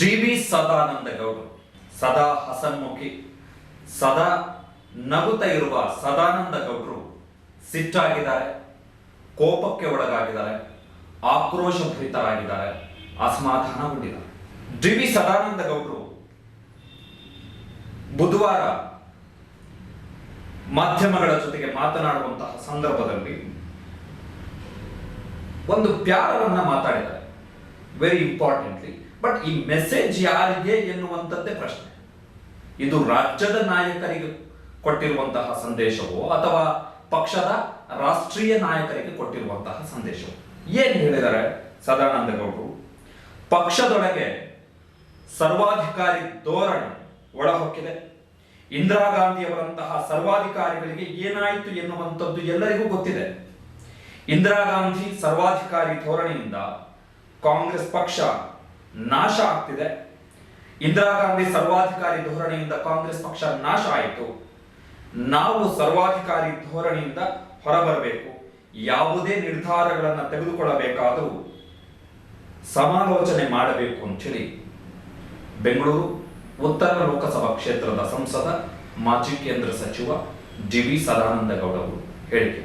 D V Sadananda ಗೌಡರು ಸದಾ ಹಸನ್ಮುಖಿ. ಸದಾ ನಗುತ್ತಾ ಇರುವ ಸದಾನಂದ ಗೌಡರು ಸಿಟ್ಟಾಗಿದ್ದಾರೆ, ಕೋಪಕ್ಕೆ ಒಳಗಾಗಿದ್ದಾರೆ, ಆಕ್ರೋಶಭರಿತರಾಗಿದ್ದಾರೆ, ಅಸಮಾಧಾನಗೊಂಡಿದ್ದಾರೆ. ಡಿ ವಿ ಸದಾನಂದ ಗೌಡರು ಬುಧವಾರ ಮಾಧ್ಯಮಗಳ ಜೊತೆಗೆ ಮಾತನಾಡುವಂತಹ ಸಂದರ್ಭದಲ್ಲಿ ಒಂದು ಪ್ಯಾರವನ್ನ ಮಾತಾಡಿದ್ದಾರೆ. ವೆರಿ ಇಂಪಾರ್ಟೆಂಟ್ಲಿ ಬಟ್ ಈ ಮೆಸೇಜ್ ಯಾರಿಗೆ ಎನ್ನುವಂಥದ್ದೇ ಪ್ರಶ್ನೆ. ಇದು ರಾಜ್ಯದ ನಾಯಕರಿಗೆ ಕೊಟ್ಟಿರುವಂತಹ ಸಂದೇಶವೋ ಅಥವಾ ಪಕ್ಷದ ರಾಷ್ಟ್ರೀಯ ನಾಯಕರಿಗೆ ಕೊಟ್ಟಿರುವಂತಹ ಸಂದೇಶವೋ? ಏನ್ ಹೇಳಿದ್ದಾರೆ ಸದಾನಂದಗೌಡರು? ಪಕ್ಷದೊಳಗೆ ಸರ್ವಾಧಿಕಾರಿ ಧೋರಣೆ ಒಳಹೊಕ್ಕಿದೆ. ಇಂದಿರಾ ಗಾಂಧಿಯವರಂತಹ ಸರ್ವಾಧಿಕಾರಿಗಳಿಗೆ ಏನಾಯಿತು ಎನ್ನುವಂಥದ್ದು ಎಲ್ಲರಿಗೂ ಗೊತ್ತಿದೆ. ಇಂದಿರಾ ಗಾಂಧಿ ಸರ್ವಾಧಿಕಾರಿ ಧೋರಣೆಯಿಂದ ಕಾಂಗ್ರೆಸ್ ಪಕ್ಷ ನಾಶ ಆಗ್ತಿದೆ. ಇಂದಿರಾ ಗಾಂಧಿ ಸರ್ವಾಧಿಕಾರಿ ಧೋರಣೆಯಿಂದ ಕಾಂಗ್ರೆಸ್ ಪಕ್ಷ ನಾಶ ಆಯಿತು. ನಾವು ಸರ್ವಾಧಿಕಾರಿ ಧೋರಣೆಯಿಂದ ಹೊರಬರಬೇಕು. ಯಾವುದೇ ನಿರ್ಧಾರಗಳನ್ನು ತೆಗೆದುಕೊಳ್ಳಬೇಕಾದರೂ ಸಮಾಲೋಚನೆ ಮಾಡಬೇಕು ಅಂತೇಳಿ ಬೆಂಗಳೂರು, ಉತ್ತರ ಲೋಕಸಭಾ ಕ್ಷೇತ್ರದ ಸಂಸದ ಮಾಜಿ ಕೇಂದ್ರ ಸಚಿವ ಡಿ ವಿ ಸದಾನಂದ ಗೌಡ ಅವರು ಹೇಳಿಕೆ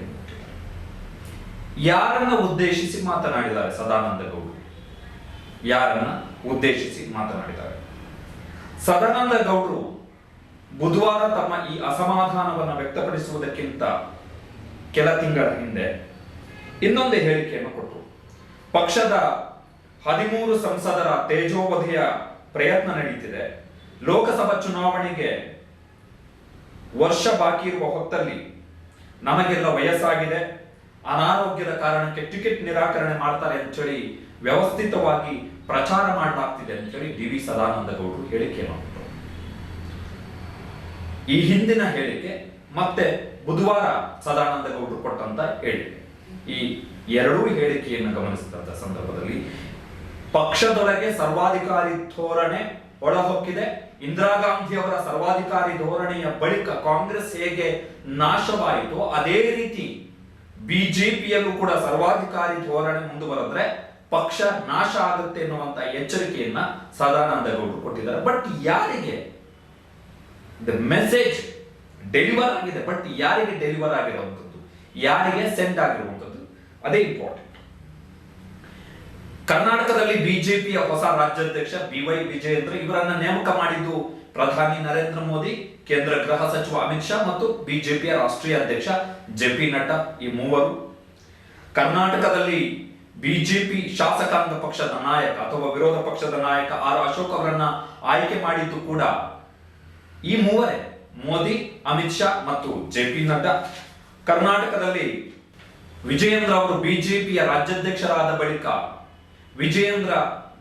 ಯಾರನ್ನ ಉದ್ದೇಶಿಸಿ ಮಾತನಾಡಿದ್ದಾರೆ ಸದಾನಂದ ಗೌಡರು ಯಾರನ್ನ ಉದ್ದೇಶಿಸಿ ಮಾತನಾಡಿದ್ದಾರೆ. ಸದಾನಂದ ಗೌಡರು ಬುಧವಾರ ತಮ್ಮ ಈ ಅಸಮಾಧಾನವನ್ನು ವ್ಯಕ್ತಪಡಿಸುವುದಕ್ಕಿಂತ ಕೆಲ ತಿಂಗಳ ಹಿಂದೆ ಇನ್ನೊಂದು ಹೇಳಿಕೆಯನ್ನು ಕೊಟ್ಟರು. ಪಕ್ಷದ ಹದಿಮೂರು ಸಂಸದರ ತೇಜೋವಧಿಯ ಪ್ರಯತ್ನ ನಡೀತಿದೆ. ಲೋಕಸಭಾ ಚುನಾವಣೆಗೆ ವರ್ಷ ಬಾಕಿ ಇರುವ ಹೊತ್ತಲ್ಲಿ ನಮಗೆಲ್ಲ ವಯಸ್ಸಾಗಿದೆ. ಅನಾರೋಗ್ಯದ ಕಾರಣಕ್ಕೆ ಟಿಕೆಟ್ ನಿರಾಕರಣೆ ಮಾಡ್ತಾರೆ ಅಂತೇಳಿ ವ್ಯವಸ್ಥಿತವಾಗಿ ಪ್ರಚಾರ ಮಾಡಲಾಗ್ತಿದೆ ಅಂತೇಳಿ ಡಿ ವಿ ಸದಾನಂದ ಗೌಡರು ಹೇಳಿಕೆ ಮಾಡಿದ್ರು. ಈ ಹಿಂದಿನ ಹೇಳಿಕೆ ಮತ್ತೆ ಬುಧವಾರ ಸದಾನಂದ ಗೌಡರು ಕೊಟ್ಟಂತ ಹೇಳಿಕೆ. ಈ ಎರಡೂ ಹೇಳಿಕೆಯನ್ನು ಗಮನಿಸಿದಂತ ಸಂದರ್ಭದಲ್ಲಿ ಪಕ್ಷದೊಳಗೆ ಸರ್ವಾಧಿಕಾರಿ ಧೋರಣೆ ಒಳಹೊಕ್ಕಿದೆ. ಇಂದಿರಾ ಗಾಂಧಿ ಅವರ ಸರ್ವಾಧಿಕಾರಿ ಧೋರಣೆಯ ಬಳಿಕ ಕಾಂಗ್ರೆಸ್ ಹೇಗೆ ನಾಶವಾಯಿತು ಅದೇ ರೀತಿ ಬಿಜೆಪಿಯಲ್ಲೂ ಕೂಡ ಸರ್ವಾಧಿಕಾರಿ ಧೋರಣೆ ಮುಂದುವರೆದ್ರೆ ಪಕ್ಷ ನಾಶ ಆಗುತ್ತೆ ಎನ್ನುವಂತ ಎಚ್ಚರಿಕೆಯನ್ನ ಸದಾನಂದ ಗೌಡರು ಕೊಟ್ಟಿದ್ದಾರೆ. ಬಟ್ ಯಾರಿಗೆ ದ ಮೆಸೇಜ್ ಡೆಲಿವರ್ ಆಗಿದೆ? ಬಟ್ ಯಾರಿಗೆ ಡೆಲಿವರ್ ಆಗಿರುವಂಥದ್ದು? ಯಾರಿಗೆ ಸೆಂಡ್ ಆಗಿರುವಂಥದ್ದು? ಅದೇ ಇಂಪಾರ್ಟೆಂಟ್ ಕರ್ನಾಟಕದಲ್ಲಿ ಬಿಜೆಪಿಯ ಹೊಸ ರಾಜ್ಯಾಧ್ಯಕ್ಷ ಬಿ ವೈ ವಿಜಯೇಂದ್ರ ಇವರನ್ನ ನೇಮಕ ಮಾಡಿದ್ದು ಪ್ರಧಾನಿ ನರೇಂದ್ರ ಮೋದಿ, ಕೇಂದ್ರ ಗೃಹ ಸಚಿವ ಅಮಿತ್ ಶಾ ಮತ್ತು ಬಿಜೆಪಿಯ ರಾಷ್ಟ್ರೀಯ ಅಧ್ಯಕ್ಷ ಜೆ ಪಿ ನಡ್ಡಾ ಈ ಮೂವರು. ಕರ್ನಾಟಕದಲ್ಲಿ ಬಿಜೆಪಿ ಶಾಸಕಾಂಗ ಪಕ್ಷದ ನಾಯಕ ಅಥವಾ ವಿರೋಧ ಪಕ್ಷದ ನಾಯಕ ಆರ್ ಅಶೋಕ್ ಅವರನ್ನ ಆಯ್ಕೆ ಮಾಡಿದ್ದು ಕೂಡ ಈ ಮೂವರೇ. ಮೋದಿ, ಅಮಿತ್ ಶಾ ಮತ್ತು ಜೆ ಪಿ ನಡ್ಡಾ. ಕರ್ನಾಟಕದಲ್ಲಿ ವಿಜಯೇಂದ್ರ ಅವರು ಬಿಜೆಪಿಯ ರಾಜ್ಯಾಧ್ಯಕ್ಷರಾದ ಬಳಿಕ ವಿಜಯೇಂದ್ರ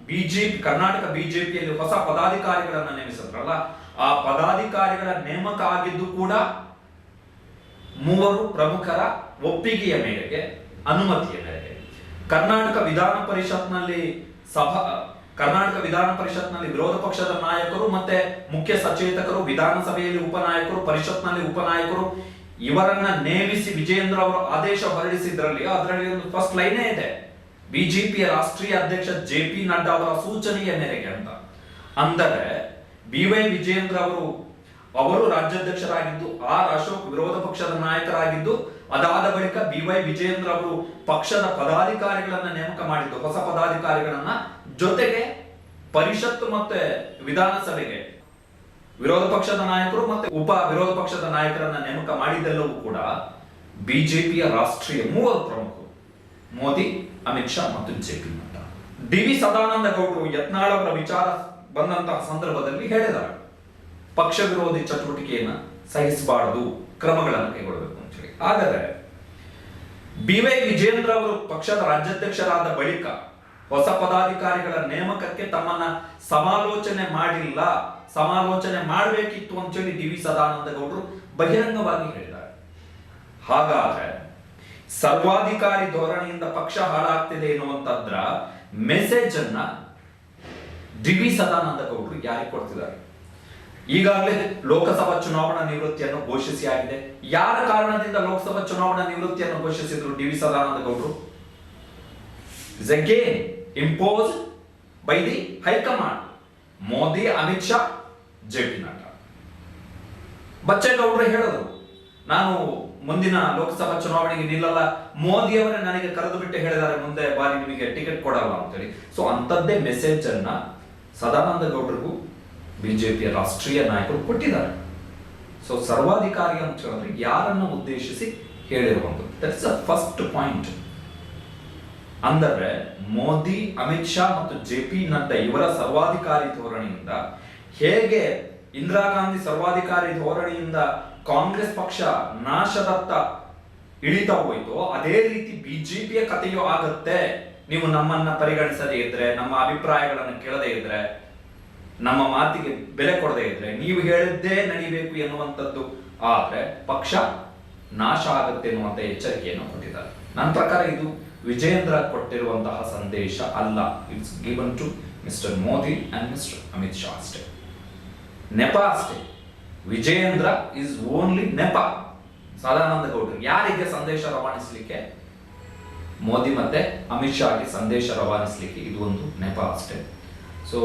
ಬಿಜೆಪಿ, ಕರ್ನಾಟಕ ಬಿಜೆಪಿಯಲ್ಲಿ ಹೊಸ ಪದಾಧಿಕಾರಿಗಳನ್ನ ನೇಮಿಸಿದ್ರಲ್ಲ, ಆ ಪದಾಧಿಕಾರಿಗಳ ನೇಮಕ ಆಗಿದ್ದು ಕೂಡ ಮೂವರು ಪ್ರಮುಖರ ಒಪ್ಪಿಗೆಯ ಮೇರೆಗೆ, ಅನುಮತಿಯ ಮೇರೆಗೆ. ಕರ್ನಾಟಕ ವಿಧಾನ ಪರಿಷತ್ನಲ್ಲಿ ಸಭಾ, ಕರ್ನಾಟಕ ವಿಧಾನ ಪರಿಷತ್ನಲ್ಲಿ ವಿರೋಧ ಪಕ್ಷದ ನಾಯಕರು ಮತ್ತೆ ಮುಖ್ಯ ಸಚೇತಕರು, ವಿಧಾನಸಭೆಯಲ್ಲಿ ಉಪನಾಯಕರು, ಪರಿಷತ್ನಲ್ಲಿ ಉಪನಾಯಕರು, ಇವರನ್ನ ನೇಮಿಸಿ ವಿಜಯೇಂದ್ರ ಅವರು ಆದೇಶ ಹೊರಡಿಸಿದ್ರಲ್ಲಿ ಅದರಲ್ಲಿ ಒಂದು ಫಸ್ಟ್ ಲೈನೇ ಇದೆ. ಬಿಜೆಪಿಯ ರಾಷ್ಟ್ರೀಯ ಅಧ್ಯಕ್ಷ ಜೆ ಪಿ ನಡ್ಡಾ ಅವರ ಸೂಚನೆಯ ಮೇರೆಗೆ ಅಂತ. ಅಂದರೆ ಬಿ ವೈ ವಿಜಯೇಂದ್ರ ಅವರು ಅವರು ರಾಜ್ಯಾಧ್ಯಕ್ಷರಾಗಿದ್ದು, ಆರ್ ಅಶೋಕ್ ವಿರೋಧ ಪಕ್ಷದ ನಾಯಕರಾಗಿದ್ದು ಅದಾದ ಬಳಿಕ ಬಿ ವೈ ವಿಜಯೇಂದ್ರ ಅವರು ಪಕ್ಷದ ಪದಾಧಿಕಾರಿಗಳನ್ನ ನೇಮಕ ಮಾಡಿದ್ದು, ಹೊಸ ಪದಾಧಿಕಾರಿಗಳನ್ನ ಜೊತೆಗೆ ಪರಿಷತ್ತು ಮತ್ತೆ ವಿಧಾನಸಭೆಗೆ ವಿರೋಧ ಪಕ್ಷದ ನಾಯಕರು ಮತ್ತೆ ಉಪ ವಿರೋಧ ಪಕ್ಷದ ನಾಯಕರನ್ನ ನೇಮಕ ಮಾಡಿದ್ದೆಲ್ಲವೂ ಕೂಡ ಬಿಜೆಪಿಯ ರಾಷ್ಟ್ರೀಯ ಮೂವರು ಪ್ರಮುಖರು, ಮೋದಿ, ಅಮಿತ್ ಶಾ ಮತ್ತು JP Nadda. D V Sadananda ಗೌಡರು ಯತ್ನಾಳ ಅವರ ವಿಚಾರ ಬಂದಂತಹ ಸಂದರ್ಭದಲ್ಲಿ ಹೇಳಿದರು ಪಕ್ಷ ವಿರೋಧಿ ಚಟುವಟಿಕೆಯನ್ನ ಸಹಿಸಬಾರದು, ಕ್ರಮಗಳನ್ನು ಕೈಗೊಳ್ಳಬೇಕು ಆದರೆ, ಬಿ ವೈ ವಿಜೇಂದ್ರ ಅವರು ಪಕ್ಷದ ರಾಜ್ಯಾಧ್ಯಕ್ಷರಾದ ಬಳಿಕ ಹೊಸ ಪದಾಧಿಕಾರಿಗಳ ನೇಮಕಕ್ಕೆ ತಮ್ಮನ್ನ ಸಮಾಲೋಚನೆ ಮಾಡಿಲ್ಲ, ಸಮಾಲೋಚನೆ ಮಾಡಬೇಕಿತ್ತು ಅಂತೇಳಿ ಡಿ ವಿ ಸದಾನಂದ ಗೌಡರು ಬಹಿರಂಗವಾಗಿ ಹೇಳಿದ್ದಾರೆ. ಹಾಗಾದ್ರೆ, ಸರ್ವಾಧಿಕಾರಿ ಧೋರಣೆಯಿಂದ ಪಕ್ಷ ಹಾಳಾಗ್ತಿದೆ ಎನ್ನುವಂತದ್ರ ಮೆಸೇಜ್ ಅನ್ನ ಡಿ ವಿ ಸದಾನಂದ ಗೌಡರು ಯಾರಿಗೆ ಕೊಡ್ತಿದ್ದಾರೆ? ಈಗಾಗಲೇ ಲೋಕಸಭಾ ಚುನಾವಣಾ ನಿವೃತ್ತಿಯನ್ನು ಘೋಷಿಸಿ ಆಗಿದೆ. ಯಾರ ಕಾರಣದಿಂದ ಲೋಕಸಭಾ ಚುನಾವಣಾ ನಿವೃತ್ತಿಯನ್ನು ಘೋಷಿಸಿದ್ರು ಡಿ ವಿ ಸದಾನಂದ ಗೌಡರು impose by the high command Modi, Amit Shah, J Nadda. ಬಚ್ಚೇಗೌಡರು ಹೇಳಿದ್ರು ನಾನು ಮುಂದಿನ ಲೋಕಸಭಾ ಚುನಾವಣೆಗೆ ನಿಲ್ಲಲ್ಲ, ಮೋದಿ ಅವರೇ ನನಗೆ ಕರೆದು ಬಿಟ್ಟು ಹೇಳಿದ್ದಾರೆ, ಮುಂದೆ ಬಾರಿ ನಿಮಗೆ ಟಿಕೆಟ್ ಕೊಡಲ್ಲ ಅಂತೇಳಿ. ಸೊ ಅಂಥದ್ದೇ ಮೆಸೇಜ್ ಅನ್ನ ಸದಾನಂದ ಗೌಡರಿಗೂ ಬಿಜೆಪಿಯ ರಾಷ್ಟ್ರೀಯ ನಾಯಕರು ಕೊಟ್ಟಿದ್ದಾರೆ. ಸೊ ಸರ್ವಾಧಿಕಾರಿ ಅಂತ ಹೇಳಿದ್ರೆ ಯಾರನ್ನ ಉದ್ದೇಶಿಸಿ ಹೇಳಿರುವಂಥದ್ದು? ದಟ್ಸ್ ಅ ಫಸ್ಟ್ ಪಾಯಿಂಟ್ ಅಂದರೆ ಮೋದಿ, ಅಮಿತ್ ಶಾ ಮತ್ತು ಜೆ ಪಿ ನಡ್ಡಾ ಇವರ ಸರ್ವಾಧಿಕಾರಿ ಧೋರಣೆಯಿಂದ ಹೇಗೆ ಇಂದಿರಾ ಗಾಂಧಿ ಸರ್ವಾಧಿಕಾರಿ ಧೋರಣೆಯಿಂದ ಕಾಂಗ್ರೆಸ್ ಪಕ್ಷ ನಾಶದತ್ತ ಇಳಿತಾ ಹೋಯ್ತೋ, ಅದೇ ರೀತಿ ಬಿಜೆಪಿಯ ಕಥೆಯೂ ಆಗತ್ತೆ. ನೀವು ನಮ್ಮನ್ನ ಪರಿಗಣಿಸದೇ ಇದ್ರೆ, ನಮ್ಮ ಅಭಿಪ್ರಾಯಗಳನ್ನು ಕೇಳದೇ ಇದ್ರೆ ನಮ್ಮ ಮಾತಿಗೆ ಬೆಲೆ ಕೊಡದೇ ಇದ್ರೆ, ನೀವು ಹೇಳಿದ್ದೇ ನಡಿಬೇಕು ಎನ್ನುವಂಥದ್ದು. ಆದ್ರೆ ಪಕ್ಷ ನಾಶ ಆಗುತ್ತೆ ಎನ್ನುವಂತ ಎಚ್ಚರಿಕೆಯನ್ನು ಕೊಟ್ಟಿದ್ದಾರೆ ನನ್ನ ಪ್ರಕಾರ ಇದು ವಿಜಯೇಂದ್ರ ಕೊಟ್ಟಿರುವಂತಹ ಸಂದೇಶ ಅಲ್ಲ. It's given to mister Modi and mister Amit Shah ಅಷ್ಟೇ. ನೆಪ ಅಷ್ಟೇ. ವಿಜಯೇಂದ್ರ ಇಸ್ ಓನ್ಲಿ ನೆಪ. ಸದಾನಂದ ಗೌಡ್ರು ಯಾರಿಗೆ ಸಂದೇಶ ರವಾನಿಸಲಿಕ್ಕೆ? ಮೋದಿ ಮತ್ತೆ ಅಮಿತ್ ಶಾಗೆ ಸಂದೇಶ ರವಾನಿಸಲಿಕ್ಕೆ ಇದು ಒಂದು ನೆಪ ಅಷ್ಟೇ. ಸೊ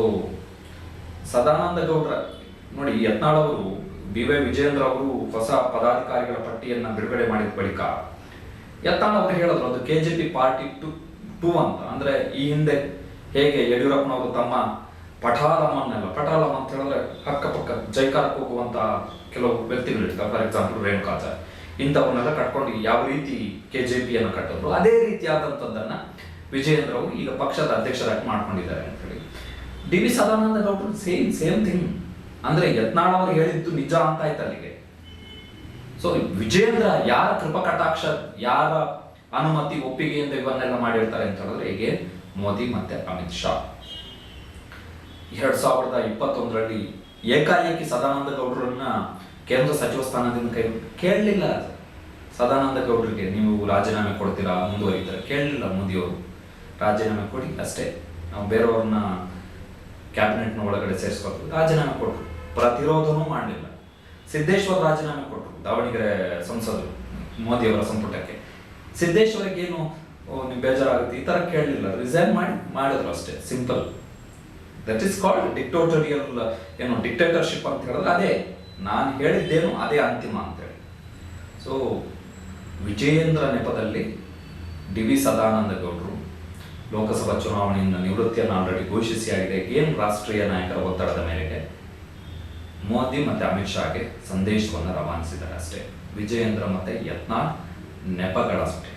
ಸದಾನಂದ ಗೌಡ್ರ. ನೋಡಿ ಯತ್ನಾಳ್ ಅವರು, ಬಿ ವೈ ವಿಜಯೇಂದ್ರ ಅವರು ಹೊಸ ಪದಾಧಿಕಾರಿಗಳ ಪಟ್ಟಿಯನ್ನ ಬಿಡುಗಡೆ ಮಾಡಿದ ಬಳಿಕ ಯತ್ನಾಳ್ ಅವರು ಹೇಳಿದ್ರು, ಅದು ಕೆಜೆಪಿ ಪಾರ್ಟಿ ಟು ಟೂ ಅಂತ. ಅಂದ್ರೆ ಈ ಹಿಂದೆ ಹೇಗೆ ಯಡಿಯೂರಪ್ಪನವರು ತಮ್ಮ ಪಠಾಲಮನ್ನೆಲ್ಲ ಪಠಾಲಮ್ ಅಂತ ಹೇಳಿದ್ರೆ ಅಕ್ಕಪಕ್ಕ ಜೈಕಾರಕ್ಕೆ ಹೋಗುವಂತ ಕೆಲವು ವ್ಯಕ್ತಿಗಳು ಇರ್ತಾರೆ. ಫಾರ್ ಎಕ್ಸಾಂಪಲ್ ರೇಣುಕಾಚಾರ್ಯ ಇಂಥವನ್ನೆಲ್ಲ ಕಟ್ಕೊಂಡು ಯಾವ ರೀತಿ ಕೆ ಜೆ ಕೆಜೆಪಿಯನ್ನು ಕಟ್ಟಿದ್ರು. ಅದೇ ರೀತಿಯಾದಂಥದ್ದನ್ನ ವಿಜಯೇಂದ್ರ ಅವರು ಈಗ ಪಕ್ಷದ ಅಧ್ಯಕ್ಷರಾಗಿ ಮಾಡ್ಕೊಂಡಿದ್ದಾರೆ ಅಂತ ಹೇಳಿ. ಡಿ ವಿ ಸದಾನಂದ ಗೌಡರು ಸೇಮ್ ಸೇಮ್ ಥಿಂಗ್ ಅಂದ್ರೆ ಯತ್ನಾಳ್ ಅವರು ಹೇಳಿದ್ದು ನಿಜ ಅಂತ ಆಯ್ತು ಅಲ್ಲಿಗೆ. ಸೊ ವಿಜೇಂದ್ರ ಯಾರ ಕೃಪಾ ಕಟಾಕ್ಷ, ಯಾರ ಅನುಮತಿ ಒಪ್ಪಿಗೆಯಿಂದ ಇವನ್ನೆಲ್ಲ ಮಾಡಿರ್ತಾರೆ ಅಂತ ಹೇಳಿದ್ರೆ ಹೀಗೆ? ಮೋದಿ ಮತ್ತೆ ಅಮಿತ್ ಶಾ. ಎರಡ್ ಸಾವಿರದ ಇಪ್ಪತ್ತೊಂದರಲ್ಲಿ ಏಕಾಏಕಿ ಸದಾನಂದ ಗೌಡರನ್ನ ಕೇಂದ್ರ ಸಚಿವ ಸ್ಥಾನದಿಂದ ಕೈ ಕೇಳಲಿಲ್ಲ. ಸದಾನಂದ ಗೌಡರಿಗೆ ನೀವು ರಾಜೀನಾಮೆ ಕೊಡ್ತೀರಾ? ಮುಂದುವರಿತಾರೆ. ಕೇಳಲಿಲ್ಲ ಮೋದಿಯವರು. ರಾಜೀನಾಮೆ ಕೊಡಿ ಅಷ್ಟೇ. ನಾವು ಬೇರೆಯವ್ರನ್ನ ಕ್ಯಾಬಿನೆಟ್ನ ಒಳಗಡೆ ಸೇರಿಸ್ಕೊಂಡು ರಾಜೀನಾಮೆ ಕೊಟ್ಟರು ಪ್ರತಿರೋಧನೂ ಮಾಡಲಿಲ್ಲ. ಸಿದ್ದೇಶ್ವರ್ ರಾಜೀನಾಮೆ ಕೊಟ್ಟರು ದಾವಣಗೆರೆ ಸಂಸದರು ಮೋದಿಯವರ ಸಂಪುಟಕ್ಕೆ. ಸಿದ್ದೇಶ್ವರಿಗೆ ಏನು ಓ, ನಿಮ್ಗೆ ಬೇಜಾರಾಗುತ್ತೆ? ಈ ಥರ ಕೇಳಲಿಲ್ಲ. ರಿಸೈನ್ ಮಾಡಿ ಮಾಡಿದ್ರು ಅಷ್ಟೇ. Simple that is called dictatorial ಏನು ಡಿಕ್ಟೇಟರ್ಶಿಪ್ ಅಂತ ಹೇಳಿದ್ರೆ ಅದೇ. ನಾನು ಹೇಳಿದ್ದೇನು ಅದೇ ಅಂತಿಮ ಅಂತೇಳಿ. ಸೊ ವಿಜಯೇಂದ್ರ ನೆಪದಲ್ಲಿ ಡಿ ವಿ ಸದಾನಂದ ಗೌಡರು ಲೋಕಸಭಾ ಚುನಾವಣೆಯಿಂದ ನಿವೃತ್ತಿಯನ್ನು ಆಲ್ರೆಡಿ ಘೋಷಿಸಿಯಾಗಿದೆ. ಏನು ರಾಷ್ಟ್ರೀಯ ನಾಯಕರ ಒತ್ತಡದ ಮೇರೆಗೆ? ಮೋದಿ ಮತ್ತೆ ಅಮಿತ್ ಶಾಗೆ ಸಂದೇಶವನ್ನು ರವಾನಿಸಿದ್ದಾರೆ ಅಷ್ಟೇ. ವಿಜಯೇಂದ್ರ ಮತ್ತೆ ಯತ್ನಾಳ್ ನೆಪಗಳಷ್ಟೇ.